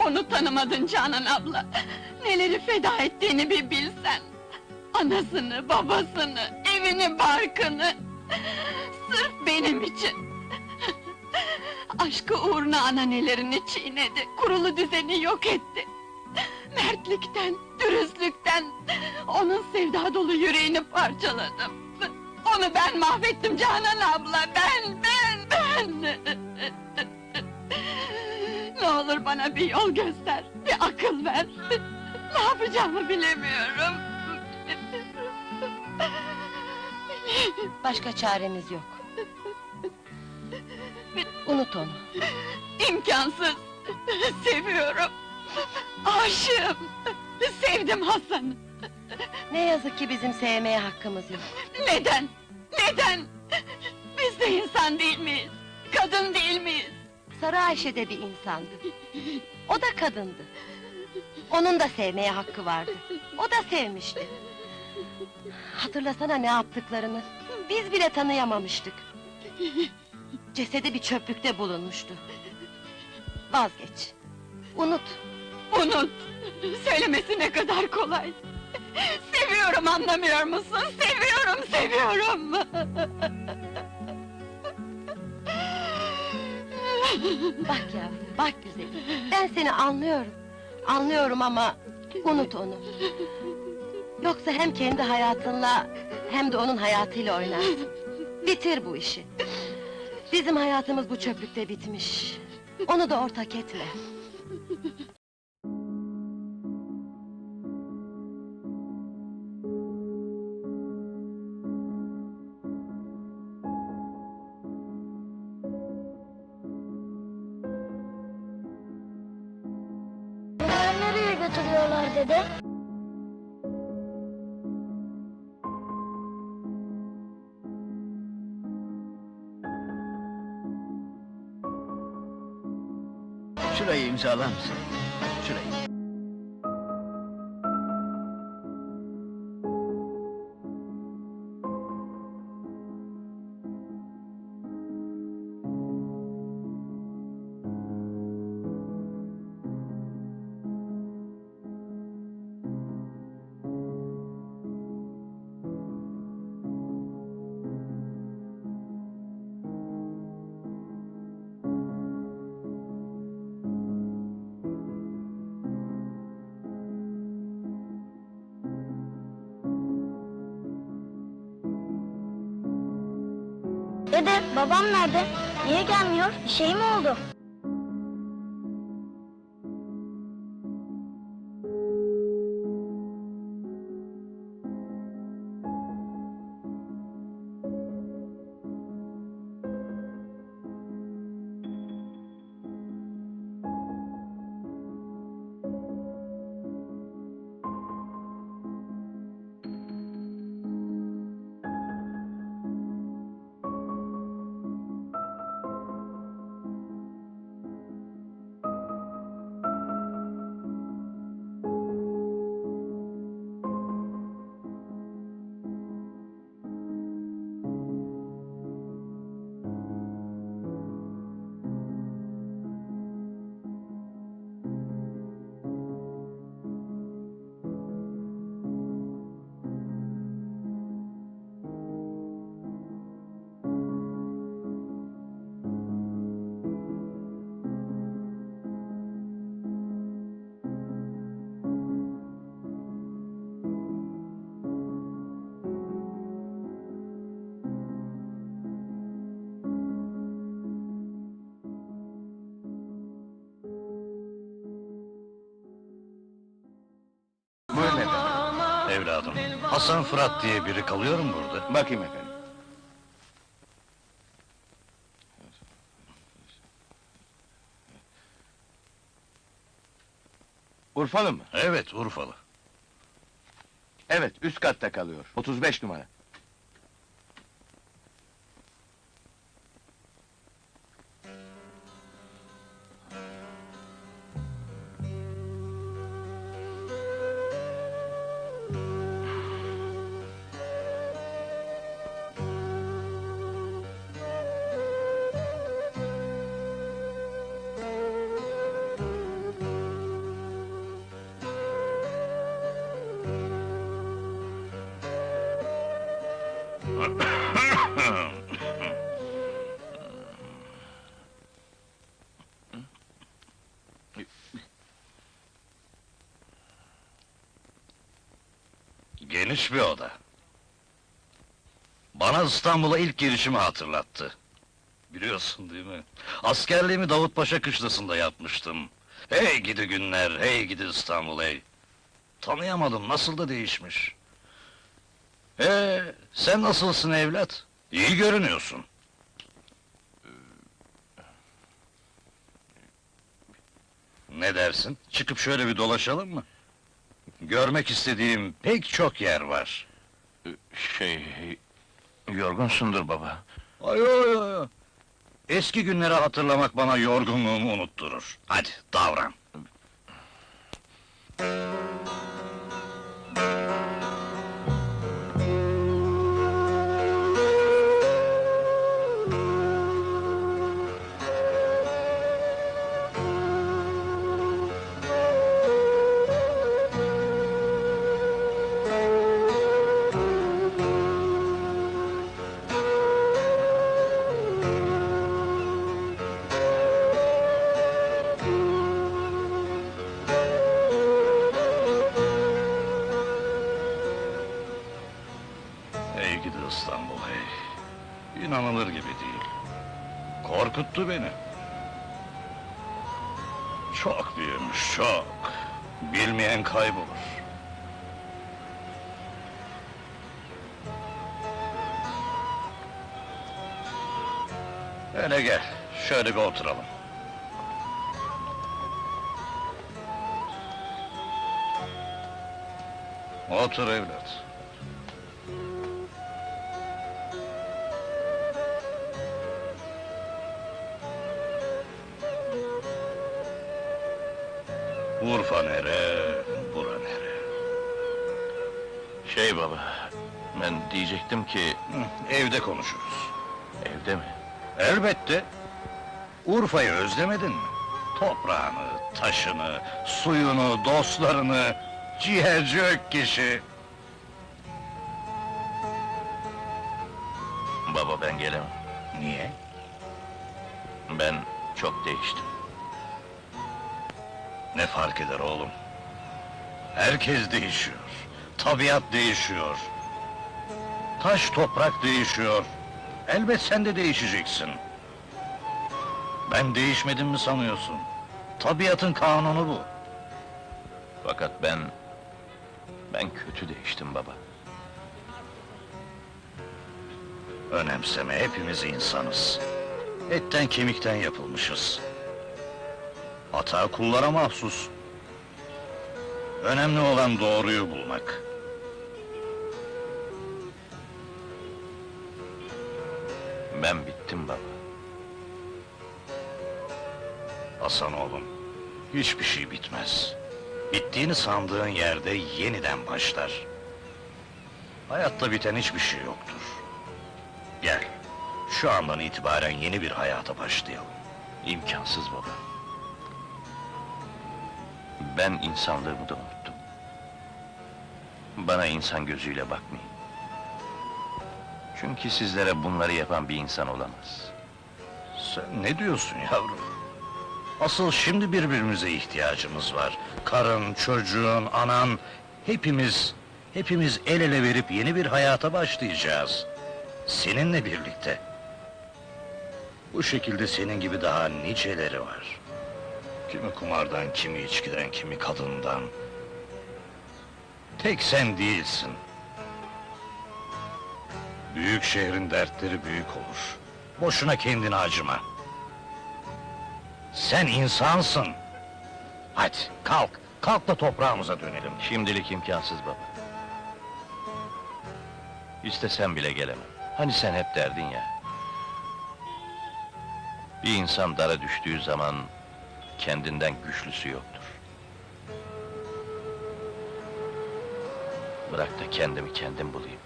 Onu tanımadın Canan abla. Neleri feda ettiğini bir bilsen. Anasını, babasını, evini, barkını. Sırf benim için. Aşkı uğruna ananelerini çiğnedi, kurulu düzeni yok etti. Mertlikten, dürüstlükten, onun sevda dolu yüreğini parçaladım. Onu ben mahvettim Canan abla, ben, ben, ben! Ne olur bana bir yol göster, bir akıl ver. Ne yapacağımı bilemiyorum. Başka çaremiz yok. Unut onu. İmkansız. Seviyorum. Aşığım. Sevdim Hasan'ı. Ne yazık ki bizim sevmeye hakkımız yok. Neden? Neden? Biz de insan değil miyiz? Kadın değil miyiz? Sarı Ayşe de bir insandı. O da kadındı. Onun da sevmeye hakkı vardı. O da sevmişti. Hatırlasana ne yaptıklarını. Biz bile tanıyamamıştık. Cesedi bir çöplükte bulunmuştu. Vazgeç. Unut. Unut. Söylemesi ne kadar kolay. Seviyorum anlamıyor musun? Seviyorum, seviyorum. Bak yavrum, bak güzelim. Ben seni anlıyorum. Anlıyorum ama unut onu. Yoksa hem kendi hayatınla hem de onun hayatıyla oynarsın. Bitir bu işi. Bizim hayatımız bu çöplükte bitmiş. Onu da ortak etme. Nereye götürüyorlar dede? Hiç mısın? Şurayı. Dede, babam nerede? Niye gelmiyor? Bir şey mi oldu? Evladım, Hasan Fırat diye biri kalıyor mu burada? Bakayım efendim. Urfalı mı? Evet, Urfalı. Evet, üst katta kalıyor. 35 numara. Geniş bir oda. Bana İstanbul'a ilk girişimi hatırlattı. Biliyorsun değil mi? Askerliğimi Davutpaşa kışlasında yapmıştım. Hey gidi günler, hey gidi İstanbul hey! Tanıyamadım, nasıl da değişmiş. Ee, sen nasılsın evlat? İyi görünüyorsun. Ne dersin? Çıkıp şöyle bir dolaşalım mı? Görmek istediğim pek çok yer var. Şey... Yorgunsundur baba. Ay ay ay. Eski günleri hatırlamak bana yorgunluğumu unutturur. Hadi davran. Korkuttu beni. Çok büyümüş, çok. Bilmeyen kaybolur. Hele gel, şöyle bir oturalım. Otur evlat. Urfa nere, bura nere? Şey baba... Ben diyecektim ki... Hı, evde konuşuruz. Evde mi? Elbette. Urfa'yı özlemedin mi? Toprağını, taşını, suyunu, dostlarını, ciğerci Ökkeş'i. Baba ben gelemem. Niye? Ben çok değiştim. Ne fark eder oğlum? Herkes değişiyor. Tabiat değişiyor. Taş toprak değişiyor. Elbet sen de değişeceksin. Ben değişmedim mi sanıyorsun? Tabiatın kanunu bu. Fakat ben... Ben kötü değiştim baba. Önemseme, hepimiz insanız. Etten kemikten yapılmışız. Hata kullara mahsus. Önemli olan doğruyu bulmak. Ben bittim baba. Hasan oğlum, hiçbir şey bitmez. Bittiğini sandığın yerde yeniden başlar. Hayatta biten hiçbir şey yoktur. Gel, şu andan itibaren yeni bir hayata başlayalım. İmkansız baba. Ben insanlığımı da unuttum. Bana insan gözüyle bakmayın. Çünkü sizlere bunları yapan bir insan olamaz. Sen ne diyorsun yavrum? Asıl şimdi birbirimize ihtiyacımız var. Karın, çocuğun, anan, hepimiz, hepimiz el ele verip yeni bir hayata başlayacağız. Seninle birlikte. Bu şekilde senin gibi daha niceleri var. Kimi kumardan, kimi içkiden, kimi kadından. Tek sen değilsin. Büyük şehrin dertleri büyük olur. Boşuna kendini acıma. Sen insansın. Hadi kalk, kalk da toprağımıza dönelim. Şimdilik imkansız baba. İstesem bile gelemem. Hani sen hep derdin ya. Bir insan dara düştüğü zaman kendinden güçlüsü yoktur. Bırak da kendimi kendim bulayım.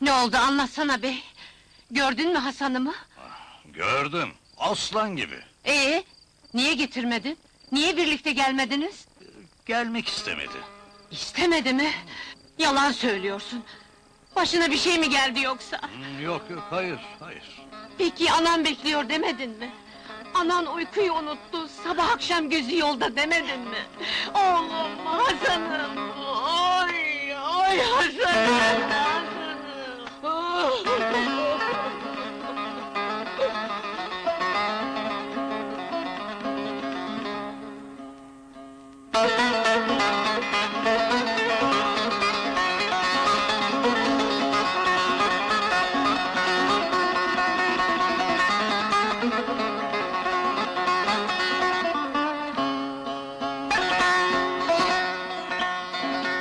Ne oldu anlatsana bey. Gördün mü Hasan'ımı? Gördüm, aslan gibi. Ee, niye getirmedin? Niye birlikte gelmediniz? Gelmek istemedi. İstemedi mi? Yalan söylüyorsun. Başına bir şey mi geldi yoksa? Hmm, Yok yok, hayır, hayır. Peki anan bekliyor demedin mi? Anan uykuyu unuttu, sabah akşam gözü yolda demedin mi? Oğlum, Hasan'ım! Oy, oy Hasan'ım!